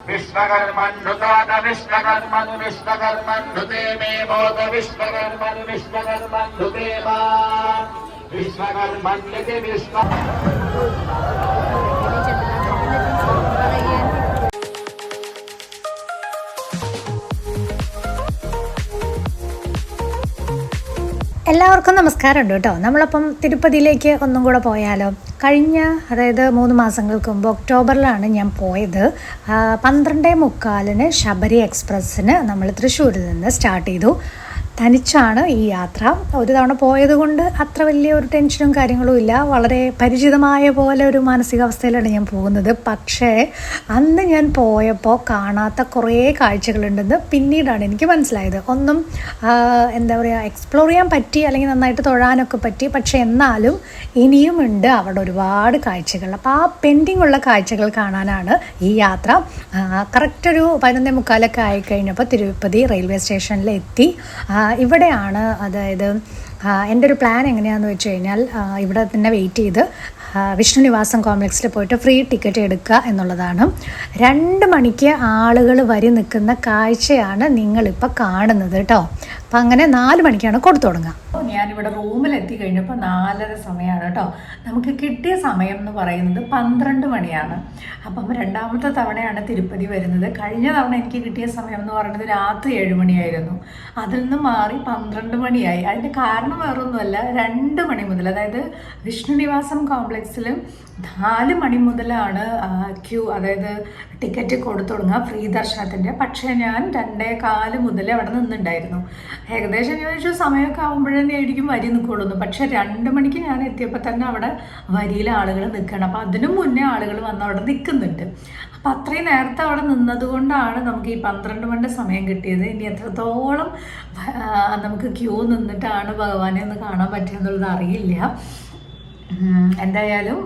विश्वकर्मन्नुतान विश्वकर्मनु विश्वकर्मन्नुते मे मोद विश्वकर्मनु विश्वकर्मन्नुते मा विश्वकर्मन्निति विश्व എല്ലാവർക്കും നമസ്കാരമുണ്ട് കേട്ടോ നമ്മളപ്പം തിരുപ്പതിയിലേക്ക് ഒന്നും കൂടെ പോയാലോ കഴിഞ്ഞ അതായത് മൂന്ന് മാസങ്ങൾക്ക് മുമ്പ് ഒക്ടോബറിലാണ് ഞാൻ പോയത്. പന്ത്രണ്ടേ മുക്കാലിന് ശബരി എക്സ്പ്രസ്സിന് നമ്മൾ തൃശ്ശൂരിൽ നിന്ന് സ്റ്റാർട്ട് ചെയ്തു. തനിച്ചാണ് ഈ യാത്ര. ഒരു തവണ പോയത് കൊണ്ട് അത്ര വലിയ ഒരു ടെൻഷനും കാര്യങ്ങളും ഇല്ല. വളരെ പരിചിതമായ പോലെ ഒരു മാനസികാവസ്ഥയിലാണ് ഞാൻ പോകുന്നത്. പക്ഷേ അന്ന് ഞാൻ പോയപ്പോൾ കാണാത്ത കുറേ കാഴ്ചകളുണ്ടെന്ന് പിന്നീടാണ് എനിക്ക് മനസ്സിലായത്. ഒന്നും എന്താ പറയുക എക്സ്പ്ലോർ ചെയ്യാൻ പറ്റി അല്ലെങ്കിൽ നന്നായിട്ട് തൊഴാനൊക്കെ പറ്റി. പക്ഷേ എന്നാലും ഇനിയുമുണ്ട് അവിടെ ഒരുപാട് കാഴ്ചകൾ. അപ്പോൾ ആ പെൻഡിങ് ഉള്ള കാഴ്ചകൾ കാണാനാണ് ഈ യാത്ര. കറക്റ്റ് ഒരു പതിനൊന്നേ മുക്കാലൊക്കെ ആയി കഴിഞ്ഞപ്പോൾ തിരുപ്പതി റെയിൽവേ സ്റ്റേഷനിലെത്തി ഇവിടെയാണ് അതായത് എന്റെ ഒരു പ്ലാൻ എങ്ങനെയാണെന്ന് വെച്ച് കഴിഞ്ഞാൽ ഇവിടെ തന്നെ വെയിറ്റ് ചെയ്ത് വിഷ്ണു നിവാസം കോംപ്ലക്സിൽ പോയിട്ട് ഫ്രീ ടിക്കറ്റ് എടുക്കുക എന്നുള്ളതാണ്. രണ്ട് മണിക്ക് ആളുകൾ വരി നിൽക്കുന്ന കാഴ്ചയാണ് നിങ്ങളിപ്പോൾ കാണുന്നത് കേട്ടോ അപ്പം അങ്ങനെ നാല് മണിക്കാണ് കൊടുത്തു തുടങ്ങുക. ഞാനിവിടെ റൂമിൽ എത്തി കഴിഞ്ഞപ്പോൾ നാലര സമയമാണ് കേട്ടോ. നമുക്ക് കിട്ടിയ സമയം എന്ന് പറയുന്നത് പന്ത്രണ്ട് മണിയാണ്. അപ്പം രണ്ടാമത്തെ തവണയാണ് തിരുപ്പതി വരുന്നത്. കഴിഞ്ഞ തവണ എനിക്ക് കിട്ടിയ സമയം എന്ന് പറയുന്നത് രാത്രി ഏഴ് മണിയായിരുന്നു. അതിൽ നിന്ന് മാറി പന്ത്രണ്ട് മണിയായി. അതിന്റെ കാരണം വേറൊന്നുമല്ല രണ്ട് മണി മുതൽ അതായത് വിഷ്ണു നിവാസം കോംപ്ലക്സിൽ നാല് മണി മുതലാണ് ക്യൂ അതായത് ടിക്കറ്റ് കൊടുത്തു തുടങ്ങുക ഫ്രീ ദർശനത്തിന്റെ. പക്ഷേ ഞാൻ രണ്ടേ കാൽ മുതൽ അവിടെ നിന്നുണ്ടായിരുന്നു. ഏകദേശം ഞാൻ വെച്ചാൽ സമയമൊക്കെ ആകുമ്പോഴേ ആയിരിക്കും വരി നിൽക്കുള്ളൂ പക്ഷെ രണ്ട് മണിക്ക് ഞാൻ എത്തിയപ്പോൾ തന്നെ അവിടെ വരിയിൽ ആളുകൾ നിൽക്കണം അപ്പോൾ അതിനു മുന്നേ ആളുകൾ വന്ന് അവിടെ നിൽക്കുന്നുണ്ട്. അപ്പോൾ അത്രയും നേരത്തെ അവിടെ നിന്നതുകൊണ്ടാണ് നമുക്ക് ഈ പന്ത്രണ്ട് മണിന്റെ സമയം കിട്ടിയത്. ഇനി എത്രത്തോളം നമുക്ക് ക്യൂ നിന്നിട്ടാണ് ഭഗവാനെ ഒന്ന് കാണാൻ പറ്റിയെന്നുള്ളത് അറിയില്ല. എന്തായാലും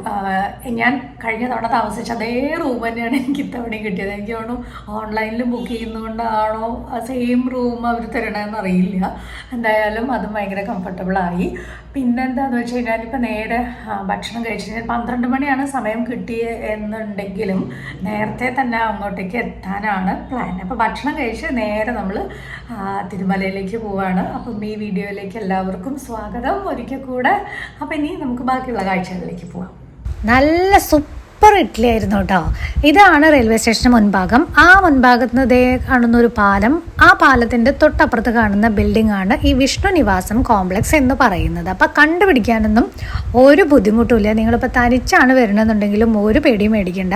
ഞാൻ കഴിഞ്ഞ തവണ താമസിച്ച അതേ റൂം തന്നെയാണ് എനിക്ക് ഇത്തവണയും കിട്ടിയത്. എനിക്ക് തോന്നുന്നു ഓൺലൈനിൽ ബുക്ക് ചെയ്യുന്നതുകൊണ്ടാണോ സെയിം റൂം അവർ തരണമെന്ന് അറിയില്ല. എന്തായാലും അതും ഭയങ്കര കംഫർട്ടബിളായി പിന്നെന്താന്ന് വെച്ച് കഴിഞ്ഞാൽ ഇപ്പം നേരെ ഭക്ഷണം കഴിച്ച് കഴിഞ്ഞാൽ പന്ത്രണ്ട് മണിയാണ് സമയം കിട്ടിയത് എന്നുണ്ടെങ്കിലും നേരത്തെ തന്നെ അങ്ങോട്ടേക്ക് എത്താനാണ് പ്ലാൻ അപ്പോൾ ഭക്ഷണം കഴിച്ച് നേരെ നമ്മൾ തിരുമലയിലേക്ക് പോവാണ്. അപ്പം ഈ വീഡിയോയിലേക്ക് എല്ലാവർക്കും സ്വാഗതം. ഒരിക്കൽ കൂടെ അപ്പം ഇനി നമുക്ക് ബാക്കിയുള്ള കാഴ്ചകളിലേക്ക് പോവാം. നല്ല സൂപ്പർ ഇഡ്ഡലി ആയിരുന്നു കേട്ടോ ഇതാണ് റെയിൽവേ സ്റ്റേഷൻ മുൻഭാഗം. ആ മുൻഭാഗത്ത് നിന്ന് കാണുന്ന ഒരു പാലം ആ പാലത്തിന്റെ തൊട്ടപ്പുറത്ത് കാണുന്ന ബിൽഡിംഗ് ആണ് ഈ വിഷ്ണു നിവാസം കോംപ്ലക്സ് എന്ന് പറയുന്നത്. അപ്പം കണ്ടുപിടിക്കാനൊന്നും ഒരു ബുദ്ധിമുട്ടുമില്ല. നിങ്ങളിപ്പോൾ തനിച്ചാണ് വരണമെന്നുണ്ടെങ്കിലും ഒരു പേടിയും മേടിക്കേണ്ട.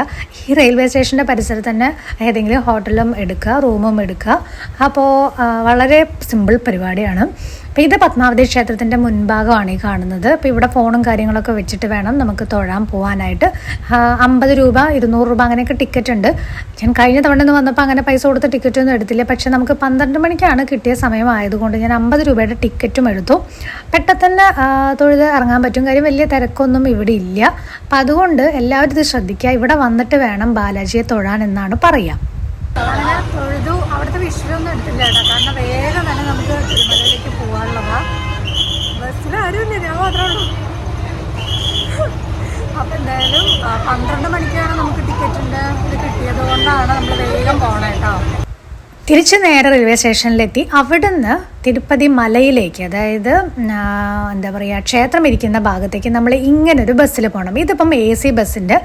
ഈ റെയിൽവേ സ്റ്റേഷന്റെ പരിസരത്ത് തന്നെ ഏതെങ്കിലും ഹോട്ടലും എടുക്കുക റൂമും എടുക്കുക. അപ്പോൾ വളരെ സിമ്പിൾ പരിപാടിയാണ്. അപ്പോൾ ഇത് പത്മാവതി ക്ഷേത്രത്തിന്റെ മുൻഭാഗമാണ് ഈ കാണുന്നത്. അപ്പോൾ ഇവിടെ ഫോണും കാര്യങ്ങളൊക്കെ വെച്ചിട്ട് വേണം നമുക്ക് തൊഴാൻ പോകാനായിട്ട് അമ്പത് രൂപ ഇരുന്നൂറ് രൂപ അങ്ങനെയൊക്കെ ടിക്കറ്റ് ഉണ്ട്. ഞാൻ കഴിഞ്ഞ തവണ ഒന്ന് വന്നപ്പോൾ അങ്ങനെ പൈസ കൊടുത്ത് ടിക്കറ്റ് ഒന്നും എടുത്തില്ല. പക്ഷേ നമുക്ക് പന്ത്രണ്ട് മണിക്കാണ് കിട്ടിയ സമയമായതുകൊണ്ട് ഞാൻ അമ്പത് രൂപയുടെ ടിക്കറ്റും എടുത്തു. പെട്ടെന്ന് തൊഴുത് ഇറങ്ങാൻ പറ്റും. കാര്യം വലിയ തിരക്കൊന്നും ഇവിടെ ഇല്ല. അപ്പം അതുകൊണ്ട് എല്ലാവരും ഇത് ശ്രദ്ധിക്കുക. ഇവിടെ വന്നിട്ട് വേണം ബാലാജിയെ തൊഴാൻ എന്നാണ് പറയുക അവിടുത്തെ വിഷയമൊന്നും എടുത്തില്ല കേട്ടോ കാരണം വേഗം തന്നെ നമുക്ക് തിരുമലയിലേക്ക് പോകാനുള്ളതാ ബസ്സിൽ ആരുമില്ല ഞാൻ മാത്രമേ ഉള്ളൂ. അപ്പം എന്തായാലും പന്ത്രണ്ട് മണിക്കാണ് നമുക്ക് ടിക്കറ്റിന്റെ ഇത് കിട്ടിയത് കൊണ്ടാണ് നമ്മൾ വേഗം പോകണം കേട്ടോ തിരിച്ച് നേരെ റെയിൽവേ സ്റ്റേഷനിലെത്തി അവിടുന്ന് തിരുപ്പതി മലയിലേക്ക് അതായത് എന്താ പറയുക ക്ഷേത്രം ഇരിക്കുന്ന ഭാഗത്തേക്ക് നമ്മൾ ഇങ്ങനൊരു ബസ്സിൽ പോകണം. ഇതിപ്പം എ സി ബസ്സിന്റെ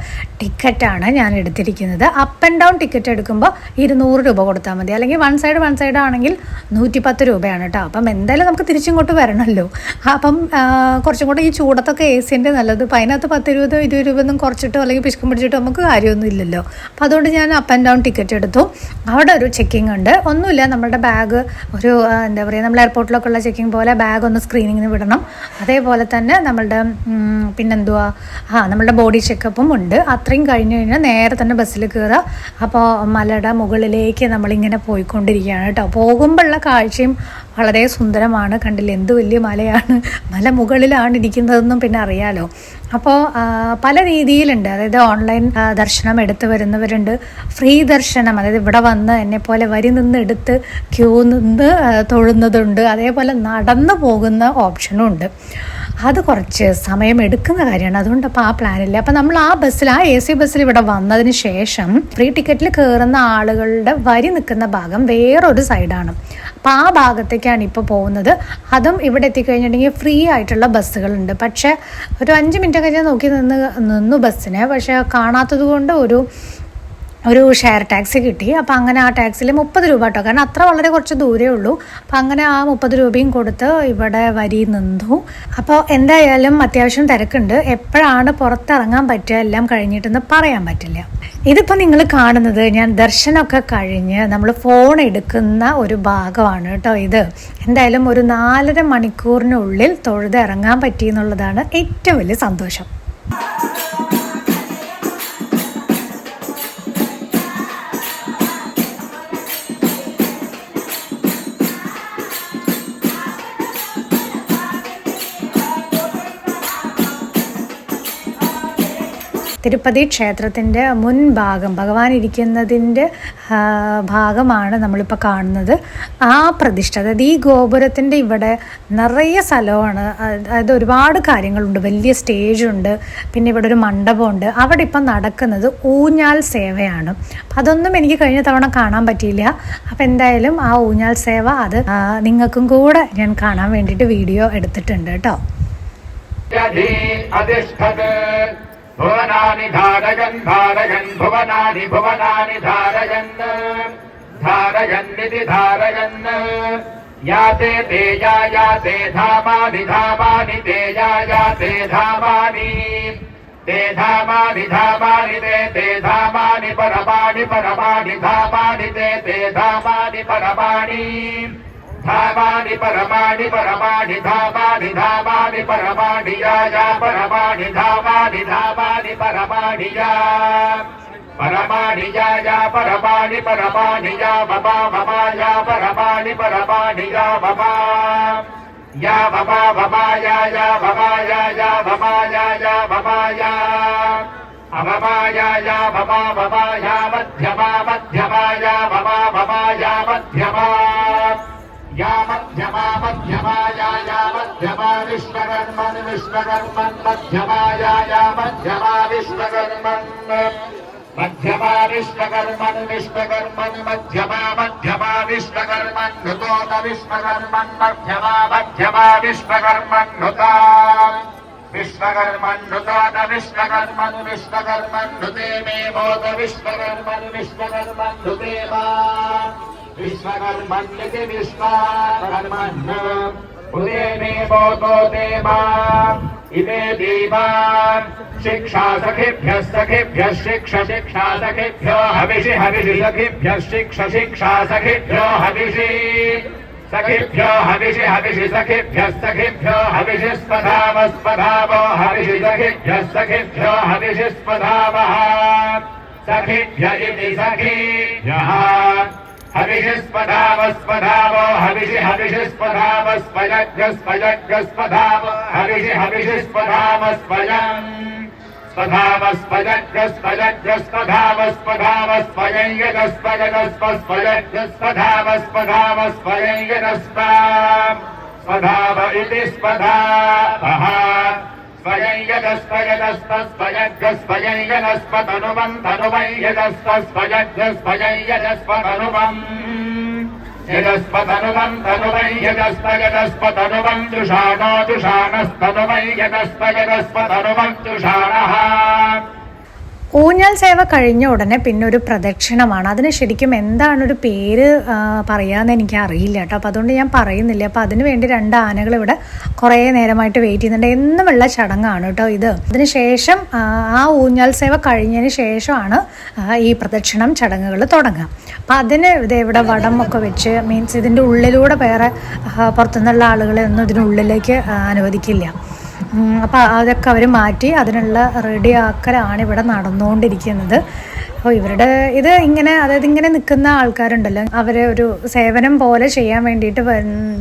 ടിക്കറ്റാണ് ഞാൻ എടുത്തിരിക്കുന്നത്. അപ്പ് ആൻഡ് ഡൗൺ ടിക്കറ്റ് എടുക്കുമ്പോൾ ഇരുന്നൂറ് രൂപ കൊടുത്താൽ മതി. അല്ലെങ്കിൽ വൺ സൈഡ് വൺ സൈഡ് ആണെങ്കിൽ നൂറ്റിപ്പത്ത് രൂപയാണ് കേട്ടോ. അപ്പം എന്തായാലും നമുക്ക് തിരിച്ചിങ്ങോട്ട് വരണമല്ലോ. അപ്പം കുറച്ചും കൂടെ ഈ ചൂടത്തൊക്കെ എ സിന്റെ നല്ലത്. അപ്പം അതിനകത്ത് പത്ത് ഇരുപത് ഇരുപത് രൂപ ഒന്നും കുറച്ചിട്ടോ അല്ലെങ്കിൽ പിശുക്കും പിടിച്ചിട്ടോ നമുക്ക് കാര്യമൊന്നും ഇല്ലല്ലോ. അപ്പം അതുകൊണ്ട് ഞാൻ അപ്പ് ആൻഡ് ഡൗൺ ടിക്കറ്റ് എടുത്തു. അവിടെ ഒരു ചെക്കിംഗ് ഉണ്ട്. ഒന്നുമില്ല നമ്മുടെ ബാഗ് ഒരു എന്താ പറയുക നമ്മൾ എയർപോർട്ടിലൊക്കെ ഉള്ള ചെക്കിംഗ് പോലെ ബാഗ് ഒന്ന് സ്ക്രീനിങ്ങിന് വിടണം. അതേപോലെ തന്നെ നമ്മളുടെ പിന്നെന്തുവാ? ആ നമ്മളുടെ ബോഡി ചെക്കപ്പും ഉണ്ട്. അത്രയും കഴിഞ്ഞ് കഴിഞ്ഞാൽ നേരെ തന്നെ ബസ്സിൽ കയറുക അപ്പോൾ മലയുടെ മുകളിലേക്ക് നമ്മളിങ്ങനെ പോയിക്കൊണ്ടിരിക്കുകയാണ് കേട്ടോ. പോകുമ്പോഴുള്ള കാഴ്ചയും വളരെ സുന്ദരമാണ്. കണ്ടില്ല എന്ത് വലിയ മലയാണ്. മല മുകളിലാണ് ഇരിക്കുന്നതെന്നും പിന്നെ അറിയാലോ. അപ്പോൾ പല രീതിയിലുണ്ട്. അതായത് ഓൺലൈൻ ദർശനം എടുത്തു വരുന്നവരുണ്ട്. ഫ്രീ ദർശനം അതായത് ഇവിടെ വന്ന് എന്നെ പോലെ വരി നിന്ന് എടുത്ത് ക്യൂ നിന്ന് തൊഴുന്നതുണ്ട്. അതേപോലെ നടന്നു പോകുന്ന ഓപ്ഷനും ഉണ്ട്. അത് കുറച്ച് സമയം എടുക്കുന്ന കാര്യമാണ്. അതുകൊണ്ട് അപ്പോൾ ആ പ്ലാനില്ല. അപ്പം നമ്മൾ ആ ബസ്സിൽ ആ എ സി ബസ്സിൽ ഇവിടെ വന്നതിന് ശേഷം ഫ്രീ ടിക്കറ്റിൽ കയറുന്ന ആളുകളുടെ വരി നിൽക്കുന്ന ഭാഗം വേറൊരു സൈഡാണ്. അപ്പോൾ ആ ഭാഗത്തേക്കാണ് ഇപ്പോൾ പോകുന്നത്. അതും ഇവിടെ എത്തിക്കഴിഞ്ഞിട്ടുണ്ടെങ്കിൽ ഫ്രീ ആയിട്ടുള്ള ബസ്സുകളുണ്ട്. പക്ഷേ ഒരു അഞ്ച് മിനിറ്റ് കഴിഞ്ഞാൽ നോക്കി നിന്ന് നിന്നു ബസ്സിനെ. പക്ഷേ കാണാത്തത് കൊണ്ട് ഒരു ഒരു ഷെയർ ടാക്സി കിട്ടി. അപ്പോൾ അങ്ങനെ ആ ടാക്സിൽ മുപ്പത് രൂപ കേട്ടോ. കാരണം അത്ര വളരെ കുറച്ച് ദൂരേ ഉള്ളൂ. അപ്പോൾ അങ്ങനെ ആ മുപ്പത് രൂപയും കൊടുത്ത് ഇവിടെ വരി നിന്നു. അപ്പോൾ എന്തായാലും അത്യാവശ്യം തിരക്കുണ്ട്. എപ്പോഴാണ് പുറത്തിറങ്ങാൻ പറ്റുക എല്ലാം കഴിഞ്ഞിട്ടെന്ന് പറയാൻ പറ്റില്ല. ഇതിപ്പോൾ നിങ്ങൾ കാണുന്നത് ഞാൻ ദർശനമൊക്കെ കഴിഞ്ഞ് നമ്മൾ ഫോൺ എടുക്കുന്ന ഒരു ഭാഗമാണ് കേട്ടോ ഇത്. എന്തായാലും ഒരു നാലര മണിക്കൂറിനുള്ളിൽ തൊഴുത് ഇറങ്ങാൻ പറ്റി എന്നുള്ളതാണ് ഏറ്റവും വലിയ സന്തോഷം. തിരുപ്പതി ക്ഷേത്രത്തിന്റെ മുൻഭാഗം ഭഗവാൻ ഇരിക്കുന്നതിന്റെ ഭാഗമാണ് നമ്മളിപ്പോൾ കാണുന്നത്. ആ പ്രതിഷ്ഠ അതായത് ഈ ഗോപുരത്തിന്റെ ഇവിടെ നിറയെ സ്ഥലമാണ്. അതായത് ഒരുപാട് കാര്യങ്ങളുണ്ട്. വലിയ സ്റ്റേജുണ്ട് പിന്നെ ഇവിടെ ഒരു മണ്ഡപമുണ്ട്. അവിടെ ഇപ്പം നടക്കുന്നത് ഊഞ്ഞാൽ സേവയാണ്. അതൊന്നും എനിക്ക് കഴിഞ്ഞ തവണ കാണാൻ പറ്റിയില്ല. അപ്പം എന്തായാലും ആ ഊഞ്ഞാൽ സേവ അത് നിങ്ങൾക്കും കൂടെ ഞാൻ കാണാൻ വേണ്ടിയിട്ട് വീഡിയോ എടുത്തിട്ടുണ്ട് കേട്ടോ. भुवनानि धारयन् धारयन् भुवनानि भुवनानि धारयन् धारयन्निति धारयन् याते तेजा याते धामानि धामानि तेजा याते धामानि ते धामानि धामानि ते ते धामानि परमाणि परमाणि धामानि ते ते धामानि परमाणि धामानि परमाणि परमाणि धामानि धामानि परमाणि या या परमाणि धामानि धामानि परमाणि या परमाणि या या परमाणि परमाणि या ममा ममा या परमाणि परमाणि या ममा या ममा ममा या या ममा या या ममा या या ममा या अममा या या ममा ममा या मध्यमा मध्यमा या ममा ममा या मध्यमा या मध्यमा मध्यमा या या मध्यमा विश्वकर्मन् विश्वकर्मन् मध्यमा या या मध्यमा विश्वकर्मन् मध्यमा विश्वकर्मन् विश्वकर्मन् मध्यमा मध्यमा विश्वकर्मन् नुतोत विश्वकर्मन् मध्यमा मध्यमा विश्वकर्मन् नुता विश्वकर्मन् नुतोत विश्वकर्मन् विश्वकर्मन् नुते मे मोद विश्वकर्मन् विश्वकर्मन् नुते मा विश्वकर्मण्यति इमे दीवान् शिक्षा सखिभ्यः सखिभ्यः शिक्ष शिक्षा सखिभ्यो हविषि हविषि सखिभ्यः शिक्ष शिक्षा सखिभ्यो हविषि सखिभ्यो हविषि हविषि सखिभ्यः सखिभ्यो हविषि स्पधावस्पधावो हविषि सखिभ्यः सखिभ्यो हविषि स्पधावः सखिभ्य इति सखिभ्यः। हविषिस्पधावस्पधावो हविषि हविषिस्पधावस्पयज्ञस्पयज्ञस्पधाव हविषि हविषिस्पधावस्पयम् स्पधावस्पयज्ञस्पधावस्पयज्ञस्पधावस्पयज्ञस्पधावस्पधावस्पयज्ञस्पधाव स्वधाव इति स्वधावः स्वयं यदस्पयदस्तस्पयज्ञस्पयं यदस्पतनुवं तनुवं यदस्तस्पयज्ञस्पयं यदस्पतनुवम् यदस्पतनुवं तनुवं यदस्पयदस्पतनुवं जुषाणो जुषाणस्तनुवं यदस्पयदस्पतनुवं जुषाणः ഊഞ്ഞാൽ സേവ കഴിഞ്ഞ ഉടനെ പിന്നെ ഒരു പ്രദക്ഷിണമാണ്. അതിന് ശരിക്കും എന്താണ് ഒരു പേര് പറയാമെന്ന് എനിക്ക് അറിയില്ല കേട്ടോ. അപ്പോൾ അതുകൊണ്ട് ഞാൻ പറയുന്നില്ല. അപ്പോൾ അതിന് വേണ്ടി രണ്ട് ആനകൾ ഇവിടെ കുറേ നേരമായിട്ട് വെയിറ്റ് ചെയ്യുന്നുണ്ട്. എന്നുമുള്ള ചടങ്ങാണ് കേട്ടോ ഇത്. അതിന് ശേഷം ആ, ഊഞ്ഞൽ സേവ കഴിഞ്ഞതിന് ശേഷമാണ് ഈ പ്രദക്ഷിണം ചടങ്ങുകൾ തുടങ്ങുക. അപ്പം അതിന് ഇത് ഇവിടെ വടം ഒക്കെ വെച്ച് മീൻസ് ഇതിന്റെ ഉള്ളിലൂടെ വേറെ പുറത്തുനിന്നുള്ള ആളുകളെ ഒന്നും ഇതിനുള്ളിലേക്ക് അനുവദിക്കില്ല. അപ്പോൾ അതൊക്കെ അവർ മാറ്റി അതിനുള്ള റെഡി റെഡിയാക്കലാണ് ഇവിടെ നടന്നുകൊണ്ടിരിക്കുന്നത് അപ്പോൾ ഇവരുടെ ഇത് ഇങ്ങനെ അതായത് ഇങ്ങനെ നിൽക്കുന്ന ആൾക്കാരുണ്ടല്ലോ. അവരെ ഒരു സേവനം പോലെ ചെയ്യാൻ വേണ്ടിയിട്ട്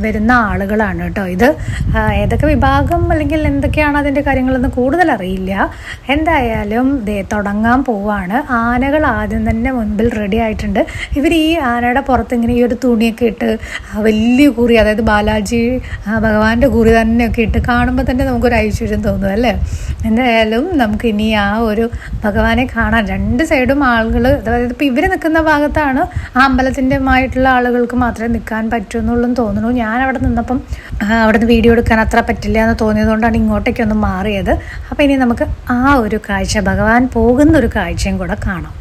വരുന്ന ആളുകളാണ് കേട്ടോ ഇത്. ഏതൊക്കെ വിഭാഗം അല്ലെങ്കിൽ എന്തൊക്കെയാണ് അതിന്റെ കാര്യങ്ങളെന്ന് കൂടുതൽ അറിയില്ല. എന്തായാലും ദേ തുടങ്ങാൻ പോവാണ്. ആനകൾ ആദ്യം തന്നെ മുൻപിൽ റെഡി ആയിട്ടുണ്ട്. ഇവർ ഈ ആനയുടെ പുറത്ത് ഇങ്ങനെ ഈ ഒരു തുണിയൊക്കെ ഇട്ട് വലിയ കുറി അതായത് ബാലാജി ഭഗവാന്റെ കുറി തന്നെയൊക്കെ ഇട്ട് കാണുമ്പോൾ തന്നെ നമുക്കൊരു ഐശ്വര്യം തോന്നും അല്ലേ? എന്തായാലും നമുക്ക് ഇനി ആ ഒരു ഭഗവാനെ കാണാൻ രണ്ട് സൈഡും ആളുകൾ അതായത് ഇപ്പോൾ ഇവർ നിൽക്കുന്ന ഭാഗത്താണ് ആ അമ്പലത്തിന്റെ ആയിട്ടുള്ള ആളുകൾക്ക് മാത്രമേ നിൽക്കാൻ പറ്റുന്നുള്ളൂ തോന്നുന്നു. ഞാൻ അവിടെ നിന്നപ്പം അവിടെ നിന്ന് വീഡിയോ എടുക്കാൻ അത്ര പറ്റില്ല എന്ന് തോന്നിയതുകൊണ്ടാണ് ഇങ്ങോട്ടേക്കൊന്ന് മാറിയത്. അപ്പോൾ ഇനി നമുക്ക് ആ ഒരു കാഴ്ച ഭഗവാൻ പോകുന്ന ഒരു കാഴ്ചയും കൂടെ കാണാം.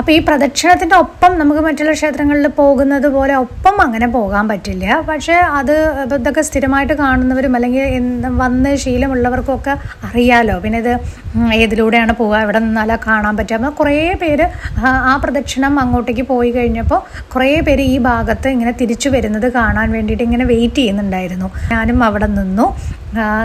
അപ്പോൾ ഈ പ്രദക്ഷിണത്തിന്റെ ഒപ്പം നമുക്ക് മറ്റുള്ള ക്ഷേത്രങ്ങളിൽ പോകുന്നത് പോലെ ഒപ്പം അങ്ങനെ പോകാൻ പറ്റില്ല. പക്ഷേ അത് ഇതൊക്കെ സ്ഥിരമായിട്ട് കാണുന്നവരും അല്ലെങ്കിൽ വന്ന് ശീലമുള്ളവർക്കൊക്കെ അറിയാലോ. പിന്നെ ഇത് ഏതിലൂടെയാണ് പോവുക എവിടെ നിന്നാലാ കാണാൻ പറ്റുക. അപ്പോൾ കുറേ പേര് ആ പ്രദക്ഷിണം അങ്ങോട്ടേക്ക് പോയി കഴിഞ്ഞപ്പോൾ കുറേ പേര് ഈ ഭാഗത്ത് ഇങ്ങനെ തിരിച്ചു വരുന്നത് കാണാൻ വേണ്ടിയിട്ട് ഇങ്ങനെ വെയിറ്റ് ചെയ്യുന്നുണ്ടായിരുന്നു. ഞാനും അവിടെ നിന്നു.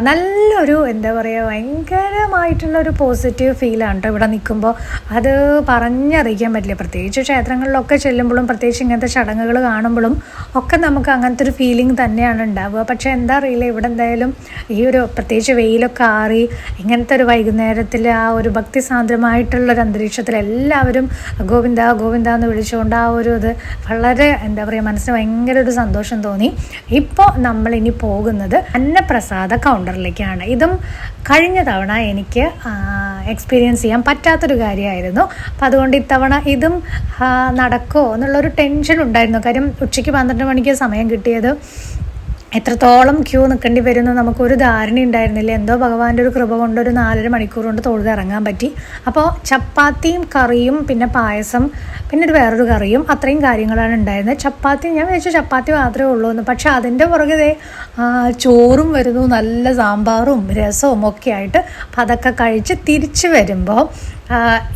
നല്ലൊരു എന്താ പറയുക ഭയങ്കരമായിട്ടുള്ളൊരു പോസിറ്റീവ് ഫീലാണ് കേട്ടോ ഇവിടെ നിൽക്കുമ്പോൾ അത് പറഞ്ഞറിയിക്കാൻ പറ്റില്ല. പ്രത്യേകിച്ച് ക്ഷേത്രങ്ങളിലൊക്കെ ചെല്ലുമ്പോഴും പ്രത്യേകിച്ച് ഇങ്ങനത്തെ ചടങ്ങുകൾ കാണുമ്പോഴും ഒക്കെ നമുക്ക് അങ്ങനത്തെ ഒരു ഫീലിംഗ് തന്നെയാണ് ഉണ്ടാവുക. പക്ഷേ എന്താ അറിയില്ല ഇവിടെ എന്തായാലും ഈ ഒരു പ്രത്യേകിച്ച് വെയിലൊക്കെ ആറി ഇങ്ങനത്തെ ഒരു വൈകുന്നേരത്തിൽ ആ ഒരു ഭക്തി സാന്ദ്രമായിട്ടുള്ളൊരു അന്തരീക്ഷത്തിൽ എല്ലാവരും ഗോവിന്ദ ഗോവിന്ദ എന്ന് വിളിച്ചുകൊണ്ട് ആ ഒരു ഇത് വളരെ എന്താ പറയുക മനസ്സിന് ഭയങ്കര ഒരു സന്തോഷം തോന്നി. ഇപ്പോൾ നമ്മളിനി പോകുന്നത് അന്നപ്രസാദ കൗണ്ടറിലേക്കാണ് ഇതും കഴിഞ്ഞ തവണ എനിക്ക് എക്സ്പീരിയൻസ് ചെയ്യാൻ പറ്റാത്തൊരു കാര്യമായിരുന്നു. അപ്പം അതുകൊണ്ട് ഇത്തവണ ഇതും നടക്കുമോ എന്നുള്ളൊരു ടെൻഷൻ ഉണ്ടായിരുന്നു. കാര്യം ഉച്ചയ്ക്ക് പന്ത്രണ്ട് മണിക്ക് സമയം കിട്ടിയത്. എത്രത്തോളം ക്യൂ നിൽക്കേണ്ടി വരുമെന്ന് നമുക്കൊരു ധാരണ ഉണ്ടായിരുന്നില്ല. എന്തോ ഭഗവാന്റെ ഒരു കൃപ കൊണ്ട് ഒരു നാലര മണിക്കൂർ കൊണ്ട് തൊഴുത് ഇറങ്ങാൻ പറ്റി. അപ്പോൾ ചപ്പാത്തിയും കറിയും പിന്നെ പായസം പിന്നെ ഒരു വേറൊരു കറിയും അത്രയും കാര്യങ്ങളാണ് ഉണ്ടായിരുന്നത്. ചപ്പാത്തി ഞാൻ വിചാരിച്ചു ചപ്പാത്തി മാത്രമേ ഉള്ളൂ എന്ന്. പക്ഷെ അതിന്റെ പുറകെ ചോറും വരുന്നു. നല്ല സാമ്പാറും രസവും ഒക്കെ ആയിട്ട്. അപ്പം അതൊക്കെ കഴിച്ച് തിരിച്ച് വരുമ്പോൾ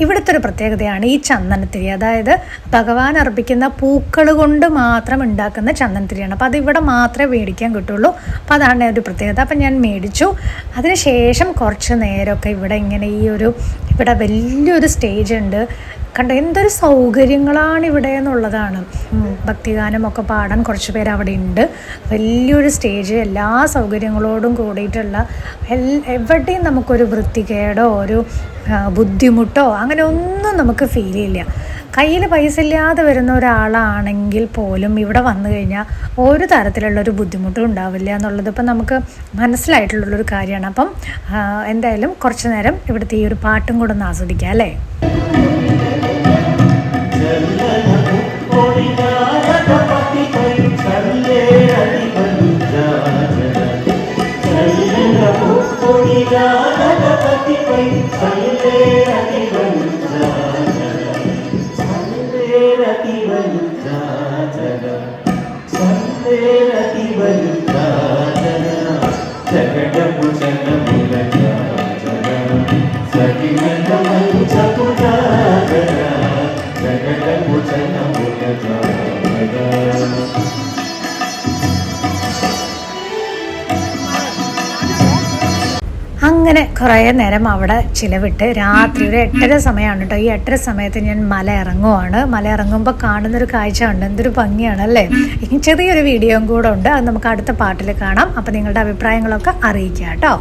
ഇവിടുത്തെ ഒരു പ്രത്യേകതയാണ് ഈ ചന്ദനത്തിരി. അതായത് ഭഗവാൻ അർപ്പിക്കുന്ന പൂക്കൾ കൊണ്ട് മാത്രം ഉണ്ടാക്കുന്ന ചന്ദനത്തിരിയാണ്. അപ്പോൾ അത് ഇവിടെ മാത്രമേ മേടിക്കാൻ കിട്ടുള്ളൂ. അപ്പോൾ അതാണ് ഒരു പ്രത്യേകത. അപ്പം ഞാൻ മേടിച്ചു. അതിനുശേഷം കുറച്ച് നേരമൊക്കെ ഇവിടെ ഇങ്ങനെ ഈ ഒരു ഇവിടെ വലിയൊരു സ്റ്റേജ് ഉണ്ട്. കണ്ട എന്തൊരു സൗകര്യങ്ങളാണ് ഇവിടെ എന്നുള്ളതാണ്. ഭക്തിഗാനമൊക്കെ പാടാൻ കുറച്ച് പേര് അവിടെ ഉണ്ട്. വലിയൊരു സ്റ്റേജ് എല്ലാ സൗകര്യങ്ങളോടും കൂടിയിട്ടുള്ള എവിടെയും നമുക്കൊരു വൃത്തികേടോ ഒരു ബുദ്ധിമുട്ടോ അങ്ങനെ ഒന്നും നമുക്ക് ഫീൽ ചെയ്യില്ല. കയ്യിൽ പൈസ ഇല്ലാതെ വരുന്ന ഒരാളാണെങ്കിൽ പോലും ഇവിടെ വന്നു കഴിഞ്ഞാൽ ഒരു തരത്തിലുള്ള ഒരു ബുദ്ധിമുട്ടും ഉണ്ടാവില്ല എന്നുള്ളത് ഇപ്പം നമുക്ക് മനസ്സിലായിട്ടുള്ളൊരു കാര്യമാണ്. അപ്പം എന്തായാലും കുറച്ച് നേരം ഇവിടുത്തെ ഈ ഒരു പാട്ടും കൂടെ ഒന്ന് ആസ്വദിക്കാം അല്ലേ? ప్రజాగణపతిపై సల్లేరని അങ്ങനെ കുറേ നേരം അവിടെ ചിലവിട്ട് രാത്രി ഒരു എട്ടര സമയമാണ് കേട്ടോ. ഈ എട്ടര സമയത്ത് ഞാൻ മല ഇറങ്ങുവാണ് മല ഇറങ്ങുമ്പോൾ കാണുന്നൊരു കാഴ്ച ഉണ്ട് എന്തൊരു ഭംഗിയാണ് അല്ലേ ഇനി ചെറിയൊരു വീഡിയോയും കൂടെ ഉണ്ട്. അത് നമുക്ക് അടുത്ത പാട്ടിൽ കാണാം. അപ്പം നിങ്ങളുടെ അഭിപ്രായങ്ങളൊക്കെ അറിയിക്കാം കേട്ടോ.